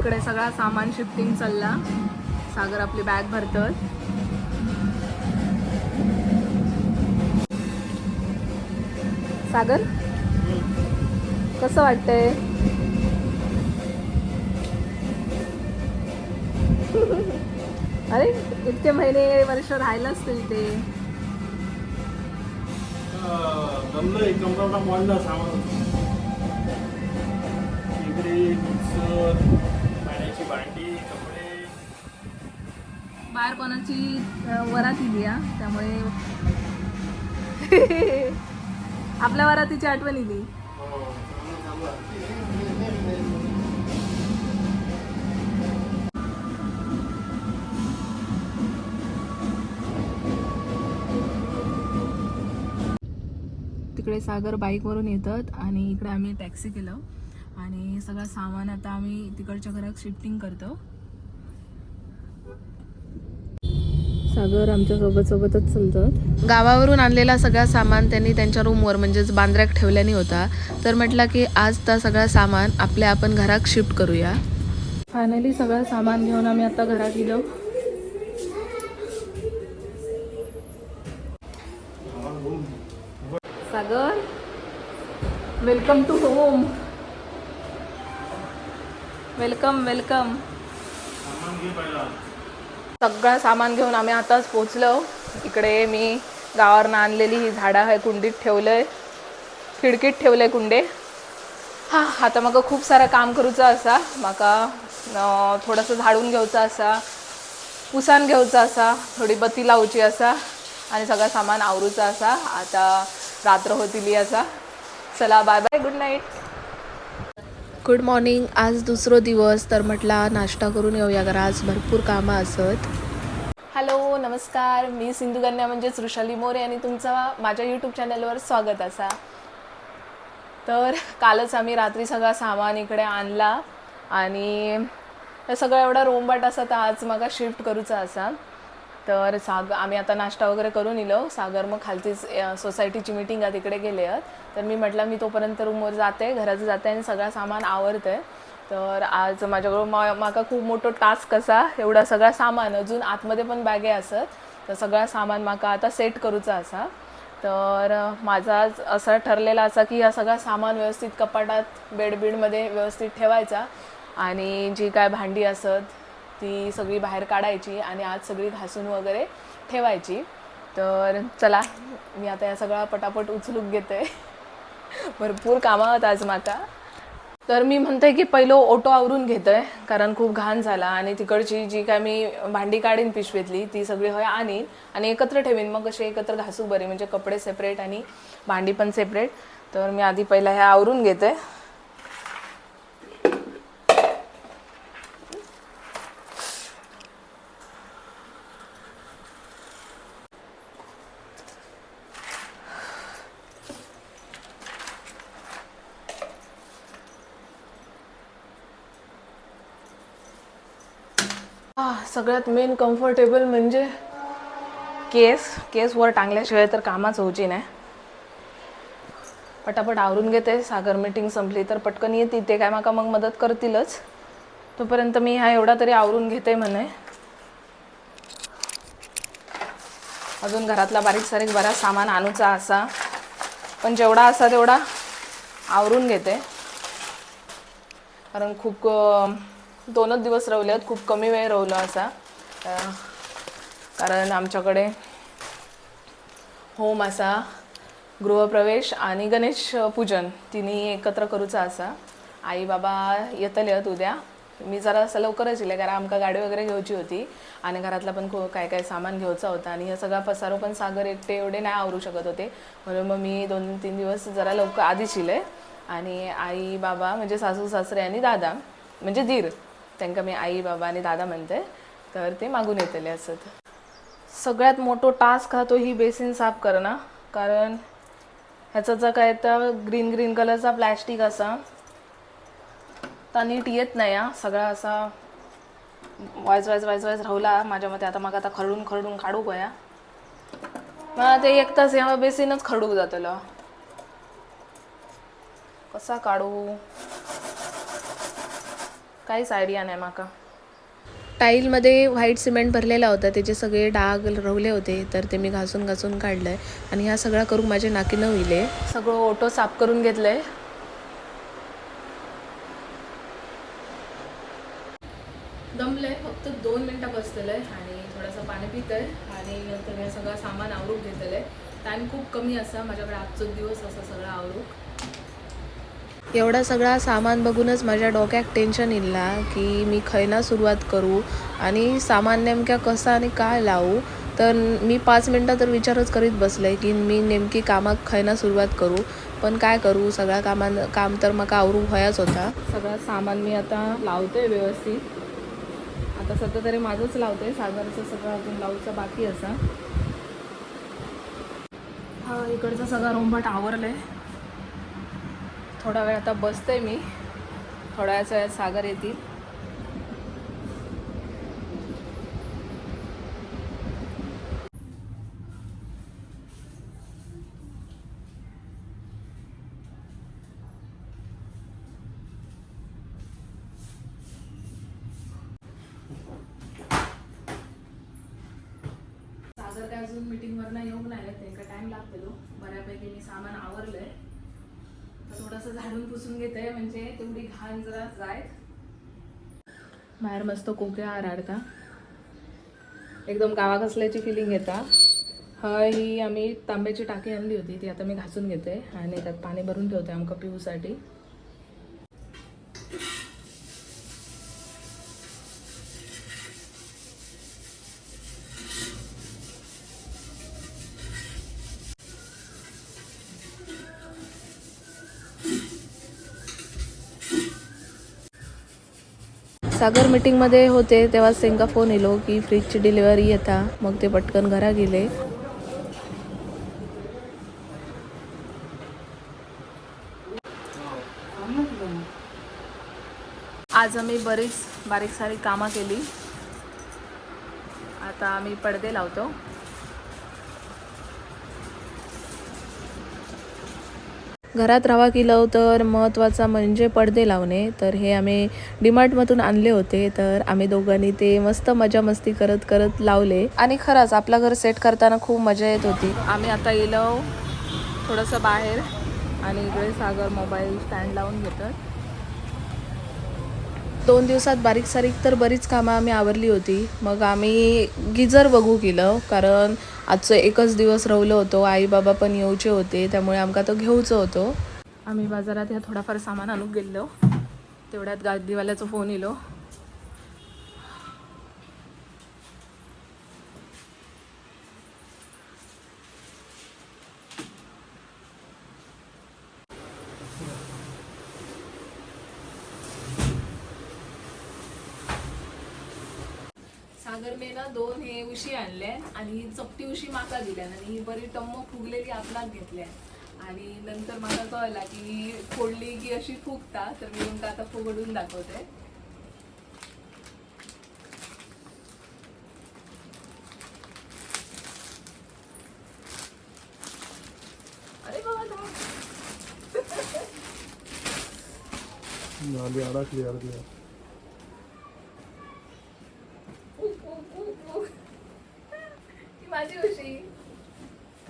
इकडे सगळा सामान शिफ्टिंग चालला. सागर आपली बॅग भरतोय. सागर? कसं वाटतंय? अरे इतके महिने वर्ष राहिलं असतील ते. सामान. इकडे मिक्सर भांडी कपडे. बाहेर कोणाची वरात इली हा. त्यामुळे आपल्या वरातीची आठवण इली. हो. तिकडे सागर बाईकवरून येतात आणि इकडे आम्ही टॅक्सी केलं. आणि सगळं सामान आता आम्ही तिकडच्या घरात शिफ्टिंग करतो. सागर आमच्यासोबत सोबतच चालतात. गावावरून आणलेला सगळा सामान त्यांनी त्यांच्या रूमवर म्हणजेच बांद्र्यात ठेवल्याने होता. तर म्हटलं की आज तर सगळं सामान आपल्या आपण घरात शिफ्ट करूया. फायनली सगळं सामान घेऊन आम्ही आता घरात गेलो. Sagar welcome to home welcome welcome. सगळं सामान घेऊन आम्ही आताच पोचलो. इकडे मी गावावरनं आणलेली ही झाडं आहे कुंडीत ठेवलंय. खिडकीत ठेवलंय कुंडे. हा आता मग खूप सारं काम करूचं असा. म्हाका थोडंसं झाडून घेवचं असा. पुसान घेवचं असा. थोडी बत्ती लावची असा. आणि सगळं सामान आवरूचं असा. आता रात्र होतिली असा. चला bye bye good night good morning आज दुसरो दिवस तर म्हटला नाश्ता करून येऊया. घरा आज भरपूर कामं असत. हॅलो नमस्कार. मी सिंधुकन्या म्हणजेच ऋषाली मोरे आणि तुमचं माझ्या यूट्यूब चॅनलवर स्वागत असा. तर कालच आम्ही रात्री सगळा सामान इकडे आणला आणि हे सगळं एवढा रोंबाट असा तर आज मग शिफ्ट करूचा असा. तर साग आम्ही आता नाश्ता वगैरे करून इलो. सागर मग खालचीच सोसायटीची मिटिंग आहे तिकडे गेले आहेत. तर मी म्हटलं मी तोपर्यंत रूमवर जाते घराचं जाते आणि सगळं सामान आवरते. तर आज माझ्याकडून मा माका खूप मोठं टास्क असा एवढा सगळा सामान अजून आतमध्ये पण बॅगे असत तर सगळा सामान माका आता सेट करूचा असा. तर माझा आज असं ठरलेला असा की हा सगळा सामान व्यवस्थित कपाटात बेडबीडमध्ये व्यवस्थित ठेवायचा. आणि जी काय भांडी असत ती सगळी बाहेर काढायची आणि आज सगळी घासून वगैरे ठेवायची. तर चला मी आता या सगळा पटापट उचलूक घेते. भरपूर कामं होत आज माका. तर मी म्हणते की पहिलं ओटो आवरून घेतोय कारण खूप घाण झाला आणि तिकडची जी काय मी भांडी काढीन पिशवीतली ती सगळी होय आणीन आणि एकत्र ठेवीन. मग कसे एकत्र घासू बरे म्हणजे कपडे सेपरेट आणि भांडी पण सेपरेट तर मी आधी पहिला ह्या आवरून घेते आह, सगळ्यात मेन कम्फर्टेबल म्हणजे केस. केसवर टांगल्याशिवाय तर कामाच होऊची नाही. पटापट आवरून घेते. सागर मीटिंग संपली तर पटकन येते ते काय माका मग मदत करतीलच. तोपर्यंत मी हा एवढा तरी आवरून घेते म्हणे. अजून घरातला बारीक सारीक बराच सामान आणूचा असा. पण जेवढा असा तेवढा आवरून घेते. कारण खूप दोनच दिवस रवले आहेत खूप कमी वेळ रवलो असा. कारण आमच्याकडे होम असा गृहप्रवेश आणि गणेश पूजन तिन्ही एकत्र करूचा असा. आई बाबा येतले आहेत उद्या. मी जरा असं लवकरच येले कारण आमका गाडी वगैरे घेवची होती आणि घरातला पण खूप काय काय सामान घ्यायचा होता आणि हे सगळा पसारो पण सागर एकटे एवढे नाही आवरू शकत होते. म्हणून मग मी दोन तीन दिवस जरा लवकर आधीच शिले आणि आई बाबा म्हणजे सासू सासरे आणि दादा म्हणजे दीर त्यांना मी आई बाबा आणि दादा म्हणते तर ते मागून येतले असत. सगळ्यात मोठो टास्क हा तो ही बेसिन साफ करणं कारण ह्याचा जर काय तर ग्रीन ग्रीन कलरचा प्लॅस्टिक असा तर नीट येत नाही हा सगळा असा वायज वायज वायज वायज राहूला माझ्या मते आता मग आता खरडून खरडून काढू गया. मग ते एक तास ह्या बेसिनच खडूक जातलं. कसा काढू? काहीच आयडिया नाही माका. टाईलमध्ये व्हाईट सिमेंट भरलेला होता त्याचे सगळे डाग रवले होते तर ते मी घासून घासून काढलंय. आणि हा सगळा करून माझे नाकी न विले सगळं ओटो साफ करून घेतलंय. दमलंय फक्त दोन मिनटं बसलेलं आहे आणि थोडंसं पाणी पितंय आणि नंतर हे सगळं सामान आवरूक घेतलेलं आहे टाईम खूप कमी असा माझ्याकडे आजचो दिवस असा सगळं आवरूक एवढा सगळा सामान बघूनच माझ्या डोक्यात टेन्शन इल्ला की मी खयना सुरुवात करू आणि सामान नेमक्या कसा आणि काय लावू. तर मी पाच मिनटं तर विचारच करीत बसले की मी नेमकी कामाक खयना सुरुवात करू. पण काय करू सगळ्या कामान काम तर मका आवरू व्हायच होता. सगळं सामान मी आता लावतोय व्यवस्थित. आता सध्या तरी माझंच लावतोय सागरचं सगळं अजून लावूचं बाकी असा. हा इकडचा सगळा रोंबाट आवरलंय थोडा वेळ आता बसते मी. थोड्या वेळाच्या वेळात सागर येतील. सागर काय अजून मिटिंगवरनं येऊन नाही आले ते का टाइम लागतो बऱ्यापैकी मी सामान आवरलंय. थोडंसं झाडून पुसून घेते म्हणजे तेवढी घाण जरा जाय बाहेर मस्त कोक्या आराडता एकदम गावा असल्याची फिलिंग येता. हय ही आम्ही तांब्याची टाकी आणली होती ती आता मी घासून घेते आणि त्यात पाणी भरून ठेवते आमका पिऊसाठी. सागर मीटिंगमध्ये होते तेव्हाच सेंगा फोन येलो की फ्रीजची डिलिव्हरी येता. मग ते पटकन घरा गेले. आज आम्ही बरीच बारीक सारीक कामं केली. आता आम्ही पडदे लावतो. घरात रवा किलो तर महत्त्वाचा म्हणजे पडदे लावणे. तर हे आम्ही डीमार्टमधून आणले होते. तर आम्ही दोघांनी ते मस्त मजा मस्ती करत करत लावले. आणि खरंच आपला घर सेट करताना खूप मजा येत होती. आम्ही आता गेलो थोडंसं बाहेर आणि इकडे सागर मोबाईल स्टँड लावून घेतात दोन दिवसात बारीक सारीक तर बरीच कामं आम्ही आवरली होती. मग आम्ही गिजर बघू केलं कारण आजचं एकच दिवस राहिलो होतो. आई बाबा पण येऊचे होते त्यामुळे आमका तो घेऊचं होतो. आम्ही बाजारात ह्या थोडाफार सामान आणून गेलो तेवढ्यात गाडीवाल्याचा फोन येलो. सागर ना दोन हे उशी आणले आणि ही चपटी उशी माका दिल्यान आणि ही बरी टम्म फुगलेली आपणाक घेतल्या. आणि नंतर मला कळला की ही फोडली की अशी फुगता तर मी तुमका आता फुगडून दाखवते. अरे बाबा झाली अडकली अर्धी फुग, फुग, फुग, फुग. ही माझी उशी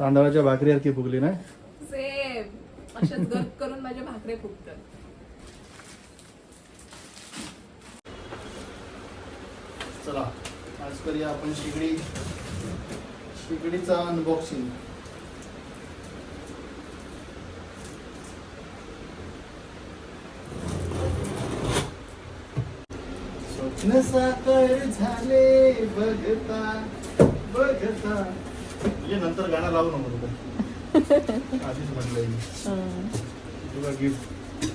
तांदळाच्या भाकरीसारखी फुगली ना सेम अशाच गप करून माझे भाकरे फुगतात. चला आज करूया आपण शिगडी शिगडीचा अनबॉक्सिंग स्वप्न साकार झाले बघता बघता. म्हणजे नंतर गाणं लावू नको तुला आधीच म्हटलंय मी. तुला गिफ्ट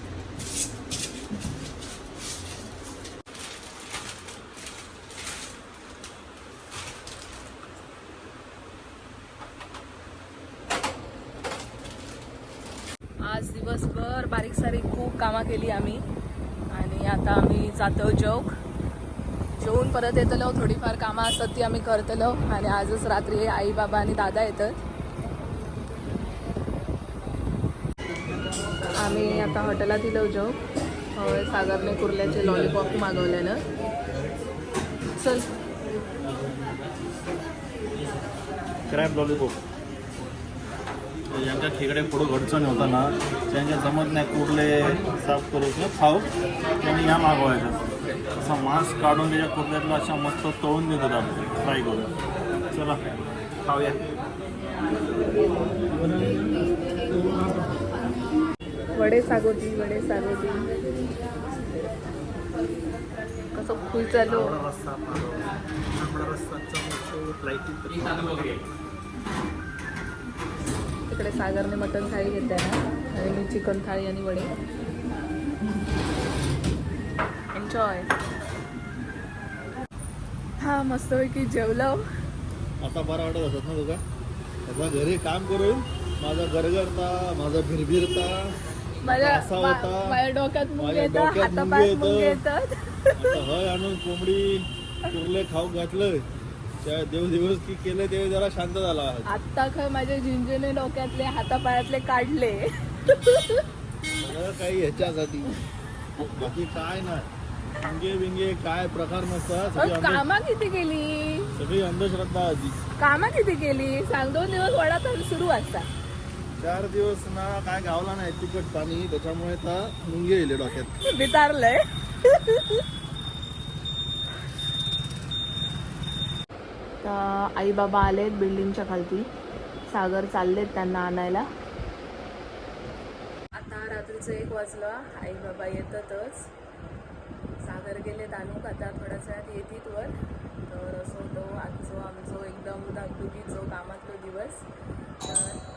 आज दिवसभर बारीक सारीक खूप कामं केली आम्ही. आणि आता आम्ही जातो जौक जेवून परत येतलो थोडीफार कामं असतात ती आम्ही करतलो आणि आजच रात्री आई बाबा आणि दादा येतात. आम्ही आता हॉटेलात दिलो जौक होय सागरने कुर्ल्याचे लॉलीपॉप मागवले ना चल. क्रॅप लॉलीपॉप ज्यांच्या खेकडे पुढं घडचण होता ना त्यांच्या जमत नाही कुर्ले साफ करू किंवा खाऊ त्यांनी ह्या मागवायचं. असा मांस काढून त्याच्या कुर्ल्यातला अशा मस्त तळून देतात आपण फ्राय करून. चला खाऊया. वडे सागोती वडे सागोती कसं फुल चालू. तिकडे सागरने मटन थाळी घेतली ना. आणि मी चिकन थाळी आणि वडे. एन्जॉय हा मस्तपैकी जेवलो आता बरा वाटत असत ना तुका त्याचा घरी काम करून माझा गरगरता माझा भिरभिरता माझ्या. माझ्या डोक्यात मुंग माझ्या हातापायात. येतात. आता हय आणून कोंबडी कुर्ले खाऊ घातलं देव दिवस की केलं ते जरा शांत झाला आत्ता खय माझे झिंजने डोक्यातले हातापायातले काढले. काही ह्याच्यासाठी. बाकी काय नाही. बिंगे बिंगे काय प्रकार नसतात सगळी अंध- कामा किती केली? सगळी अंधश्रद्धा आधी कामा किती केली? सांग दोन दिवस वडा तर सुरू असता. चार दिवस ना काय गावला नाही तिखट पाणी त्याच्यामुळे आता मुंगे येले डोक्यात. बितारलंय. आई बाबा आलेत बिल्डिंगच्या खालती. सागर चाललेत त्यांना आणायला. आता रात्रीचं एक वाजलं. आई बाबा येतातच. सागर गेलेत आणूक आता थोड्याच वेळात येतील वर तर असं होतो आजचो आमचो एकदम धाकधुकीचो कामातलो दिवस. तर